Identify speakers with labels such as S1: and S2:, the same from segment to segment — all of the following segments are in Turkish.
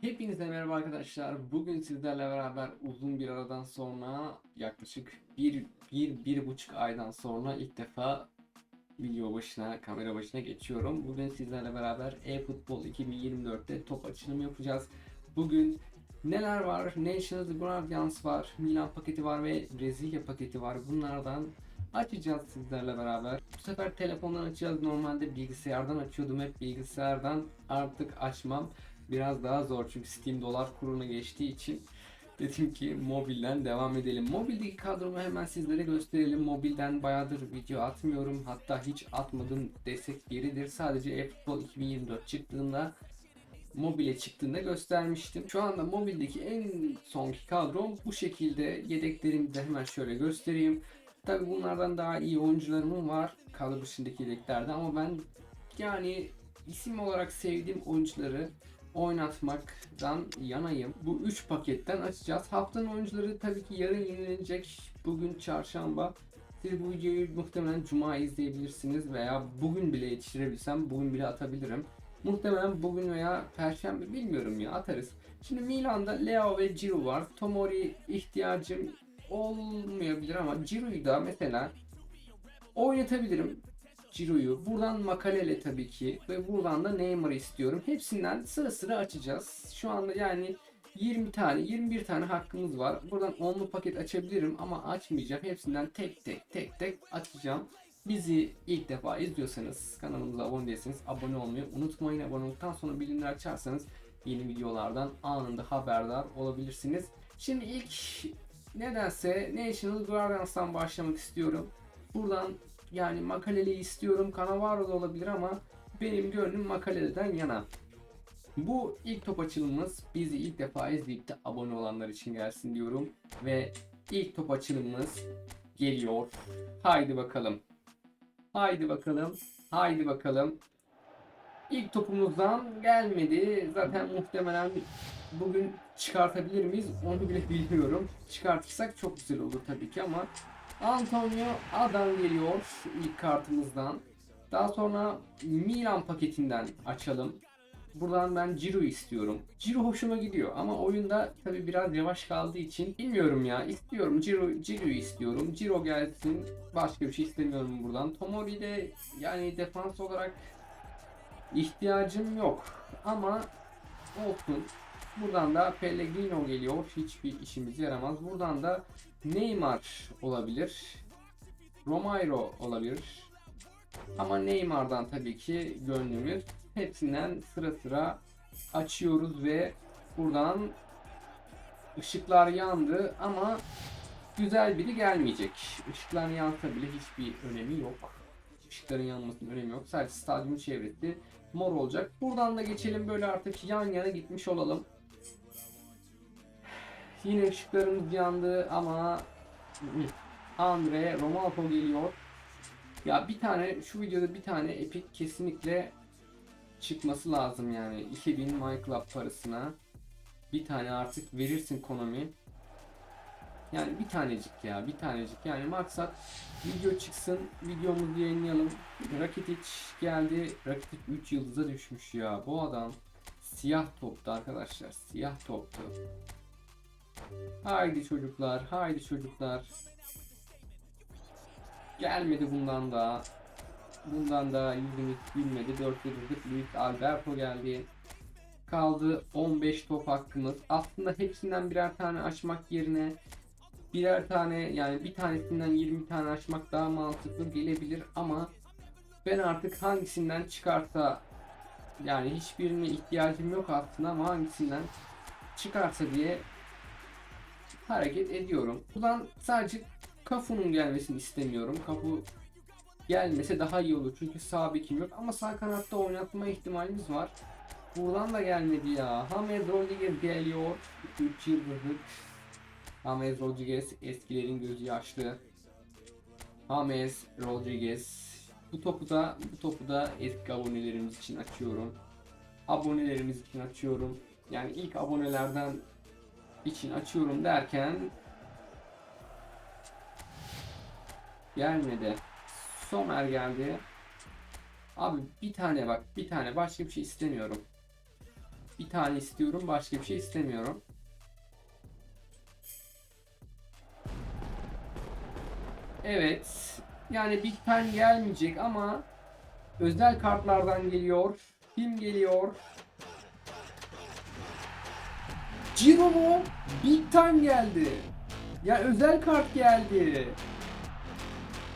S1: Hepinize merhaba arkadaşlar. Bugün sizlerle beraber uzun bir aradan sonra yaklaşık bir, bir, bir buçuk aydan sonra ilk defa video başına, kamera başına geçiyorum. Bugün sizlerle beraber eFootball 2024'te top açılımı yapacağız. Bugün neler var? Nations Guardians var, Milan paketi var ve Brezilya paketi var. Bunlardan açacağız sizlerle beraber. Bu sefer telefondan açacağız. Normalde bilgisayardan açıyordum hep bilgisayardan. Artık açmam biraz daha zor çünkü Steam dolar kuruna geçtiği için dedim ki mobilden devam edelim. Mobildeki kadromu hemen sizlere gösterelim. Mobilden bayağıdır video atmıyorum. Hatta hiç atmadım desek yeridir. Sadece eFootball 2024 çıktığında mobile çıktığında göstermiştim. Şu anda mobildeki en sonki kadrom bu şekilde. Yedeklerimi de hemen şöyle göstereyim. Tabi bunlardan daha iyi oyuncularım var kadro dışındaki yedeklerde ama ben yani isim olarak sevdiğim oyuncuları oynatmaktan yanayım. Bu 3 paketten açacağız. Haftanın oyuncuları tabii ki yarın yenilenecek. Bugün çarşamba. Siz bu videoyu muhtemelen cuma izleyebilirsiniz veya bugün bile yetiştirebilsem bugün bile atabilirim. Muhtemelen bugün veya perşembe bilmiyorum ya atarız. Şimdi Milan'da Leo ve Ciro var. Tomori ihtiyacım olmayabilir ama Ciro'yu da mesela oynatabilirim. Ciro'yu. Buradan Makalele tabii ki. Ve buradan da Neymar'ı istiyorum. Hepsinden sıra sıra açacağız. Şu anda yani 20 tane, 21 tane hakkımız var. Buradan 10'lu paket açabilirim ama açmayacağım. Hepsinden tek tek tek tek açacağım. Bizi ilk defa izliyorsanız, kanalımıza abone değilseniz abone olmayı unutmayın. Abone olduktan sonra bildirimleri açarsanız yeni videolardan anında haberdar olabilirsiniz. Şimdi ilk nedense National Guardians'tan başlamak istiyorum. Buradan yani Makalele'yi istiyorum. Cannavaro da olabilir ama benim gönlüm Makalele'den yana. Bu ilk top açılımımız bizi ilk defa izleyip de abone olanlar için gelsin diyorum. Ve ilk top açılımımız geliyor. Haydi bakalım. Haydi bakalım. Haydi bakalım. İlk topumuzdan gelmedi. Zaten muhtemelen bugün çıkartabilir miyiz onu bile bilmiyorum. Çıkartırsak çok güzel olur tabii ki ama Antonio Adam geliyor ilk kartımızdan. Daha sonra Milan paketinden açalım. Buradan ben Ciro istiyorum. Ciro hoşuma gidiyor ama oyunda tabi biraz yavaş kaldığı için bilmiyorum ya. istiyorum Ciro Ciro'yu istiyorum. Ciro gelsin. Başka bir şey istemiyorum buradan. Tomori de yani defans olarak ihtiyacım yok. Ama olsun. Buradan da Pellegrino geliyor. Hiçbir işimize yaramaz. Buradan da Neymar olabilir. Romairo olabilir. Ama Neymar'dan tabii ki gönlümüz. Hepsinden sıra sıra açıyoruz ve buradan ışıklar yandı ama güzel biri gelmeyecek. Işıklar yansa bile hiçbir önemi yok. Işıkların yanmasının önemi yok. Sadece stadyumun çevresi mor olacak. Buradan da geçelim böyle artık yan yana gitmiş olalım. Yine ışıklarımız yandı ama Andre Romalpo geliyor. Ya bir tane şu videoda bir tane Epic kesinlikle çıkması lazım yani 2000 MyClub parasına bir tane artık verirsin Konami. Yani bir tanecik ya bir tanecik yani maksat video çıksın videomuzu yayınlayalım. Rakitic geldi. Rakitic 3 yıldıza düşmüş ya bu adam siyah toptu arkadaşlar siyah toptu. Haydi çocuklar, haydi çocuklar. Gelmedi bundan da. Bundan da yüzümüz gülmedi. 4 yıldızlık Luis Alberto geldi. Kaldı 15 top hakkımız. Aslında hepsinden birer tane açmak yerine birer tane yani bir tanesinden 20 tane açmak daha mantıklı gelebilir ama ben artık hangisinden çıkarsa yani hiçbirine ihtiyacım yok aslında ama hangisinden çıkarsa diye hareket ediyorum. Buradan sadece Kafu'nun gelmesini istemiyorum. Kafu gelmese daha iyi olur çünkü sağ bekim yok ama sağ kanatta oynatma ihtimalimiz var. Buradan da gelmedi ya. James Rodriguez geliyor. 3 yıldızlık. James Rodriguez eskilerin gözü yaşlı. James Rodriguez. Bu topu da bu topu da eski abonelerimiz için açıyorum. Abonelerimiz için açıyorum. Yani ilk abonelerden için açıyorum derken gelmedi. Somer geldi. Abi bir tane bak bir tane başka bir şey istemiyorum. Bir tane istiyorum. Başka bir şey istemiyorum. Evet. Yani Big Time gelmeyecek ama özel kartlardan geliyor. Kim geliyor? Ciro mu? Big Time geldi. Ya özel kart geldi.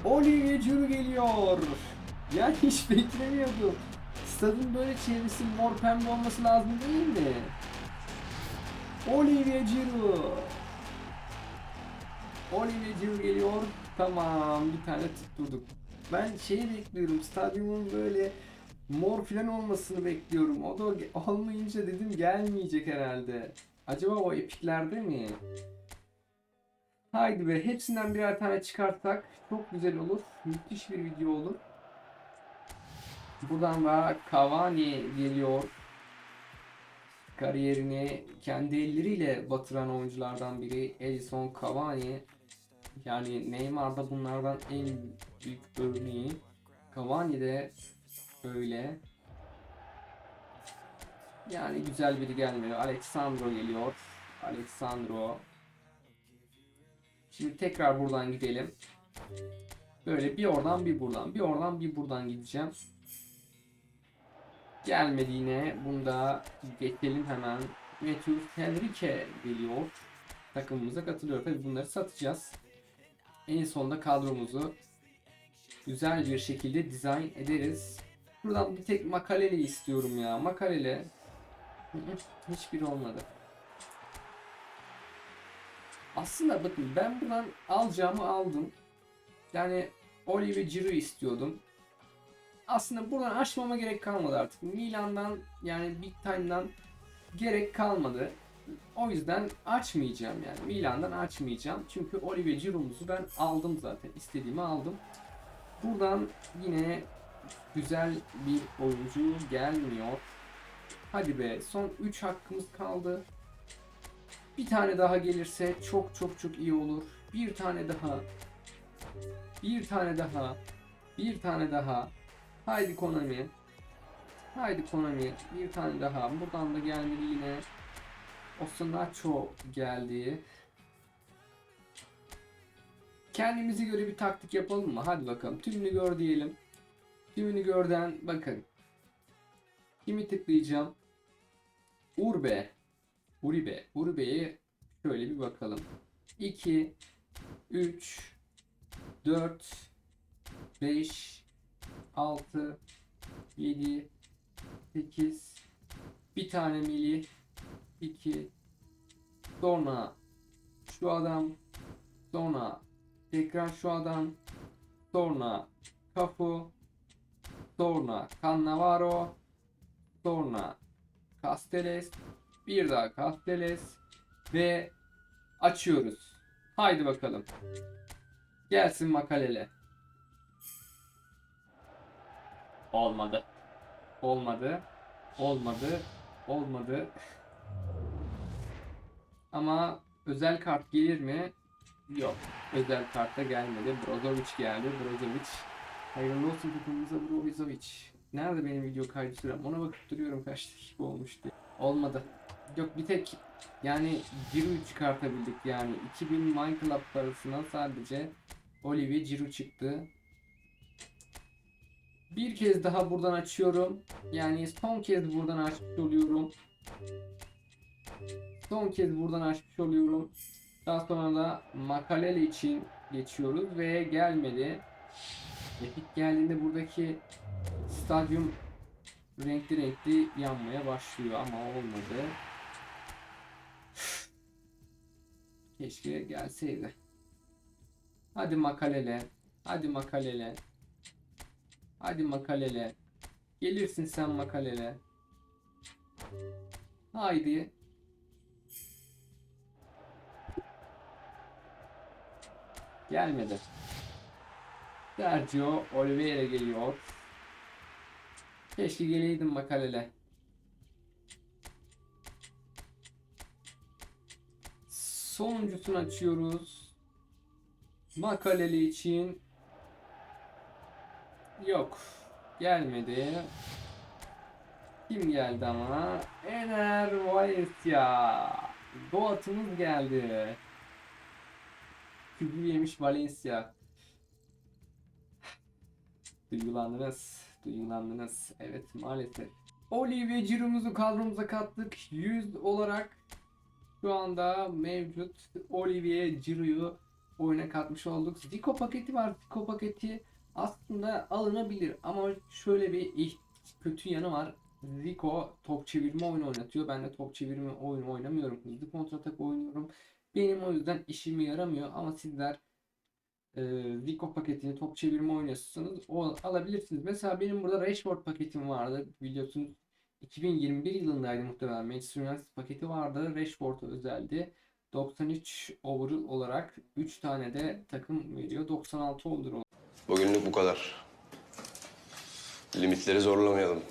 S1: Olivier Giroud geliyor. Ya hiç beklemiyordum. Stadın böyle çevresi mor pembe olması lazım değil mi? Olivier Giroud. Olivier Giroud geliyor. Tamam bir tane tutturduk. Ben şeyi bekliyorum. Stadyumun böyle mor falan olmasını bekliyorum. O da olmayınca dedim gelmeyecek herhalde. Acaba o epiklerde mi? Haydi be hepsinden birer tane çıkartsak çok güzel olur. Müthiş bir video olur. Buradan da Cavani geliyor. Kariyerini kendi elleriyle batıran oyunculardan biri Edison Cavani. Yani Neymar da bunlardan en büyük örneği. Cavani de öyle. Yani güzel biri gelmiyor. Alexandro geliyor. Alexandro. Şimdi tekrar buradan gidelim. Böyle bir oradan bir buradan, bir oradan bir buradan gideceğim. Gelmedi yine. Bunda geçelim hemen. Matthew Henrique geliyor. Takımımıza katılıyor. Tabi bunları satacağız. En sonunda kadromuzu güzel bir şekilde dizayn ederiz. Buradan bir tek Makalele istiyorum ya. Makalele hiçbir olmadı. Aslında bakın ben buradan alacağımı aldım. Yani Olivier Giroud istiyordum. Aslında buradan açmama gerek kalmadı artık. Milan'dan yani Big Time'dan gerek kalmadı. O yüzden açmayacağım yani. Milan'dan açmayacağım. Çünkü Olivier Giroud'umuzu ben aldım zaten. İstediğimi aldım. Buradan yine güzel bir oyuncu gelmiyor. Hadi be son 3 hakkımız kaldı. Bir tane daha gelirse çok çok çok iyi olur. Bir tane daha. Bir tane daha. Bir tane daha. Haydi Konami. Haydi Konami. Bir tane daha. Buradan da gelmedi yine. Osanacho geldi. Kendimize göre bir taktik yapalım mı? Hadi bakalım. Tümünü gör diyelim. Tümünü görden bakın. Kimi tıklayacağım? Urbe. Uribe. Uribe'ye şöyle bir bakalım. 2 3 4 5 6 7 8 bir tane mili 2 sonra şu adam sonra tekrar şu adam sonra Cafu sonra Cannavaro sonra Castells bir daha Castells ve açıyoruz. Haydi bakalım. Gelsin makalele. Olmadı. Olmadı. Olmadı. Olmadı. Ama özel kart gelir mi? Yok. Özel kartta gelmedi. Brozovic geldi. Brozovic. Hayırlı olsun takımımıza Brozovic. Nerede benim video kaydı sürem? Ona bakıp duruyorum kaç dakika olmuş diye. Olmadı. Yok bir tek yani Giroud çıkartabildik yani 2000 Minecraft parasına sadece Olivier Giroud çıktı. Bir kez daha buradan açıyorum. Yani son kez buradan açmış oluyorum. Son kez buradan açmış oluyorum. Daha sonra da Makalele için geçiyoruz ve gelmedi. Epic geldiğinde buradaki stadyum renkli renkli yanmaya başlıyor ama olmadı. Keşke gelseydi. Hadi makalele. Hadi makalele. Hadi makalele. Gelirsin sen makalele. Haydi. Gelmedi. Sergio Oliveira geliyor. Keşke geleydin makalele. Sonuncusunu açıyoruz. Makaleli için yok. Gelmedi. Kim geldi ama? Ener Valencia. Doğatımız geldi. Kübü yemiş Valencia. Duygulandınız. Duygulandınız. Evet maalesef. Olivier Giroud'umuzu kadromuza kattık. 100 olarak şu anda mevcut Olivier Giroud'u oyuna katmış olduk. Zico paketi var. Zico paketi aslında alınabilir ama şöyle bir kötü yanı var. Zico top çevirme oyunu oynatıyor. Ben de top çevirme oyunu oynamıyorum. Hızlı kontratak oynuyorum. Benim o yüzden işime yaramıyor ama sizler e, Zico paketini top çevirme oynuyorsunuz. O alabilirsiniz. Mesela benim burada Rashford paketim vardı. Biliyorsunuz 2021 yılındaydı muhtemelen. Manchester United paketi vardı. Rashford'a özeldi. 93 overall olarak 3 tane de takım veriyor. 96 overall
S2: Bugünlük bu kadar. Limitleri zorlamayalım.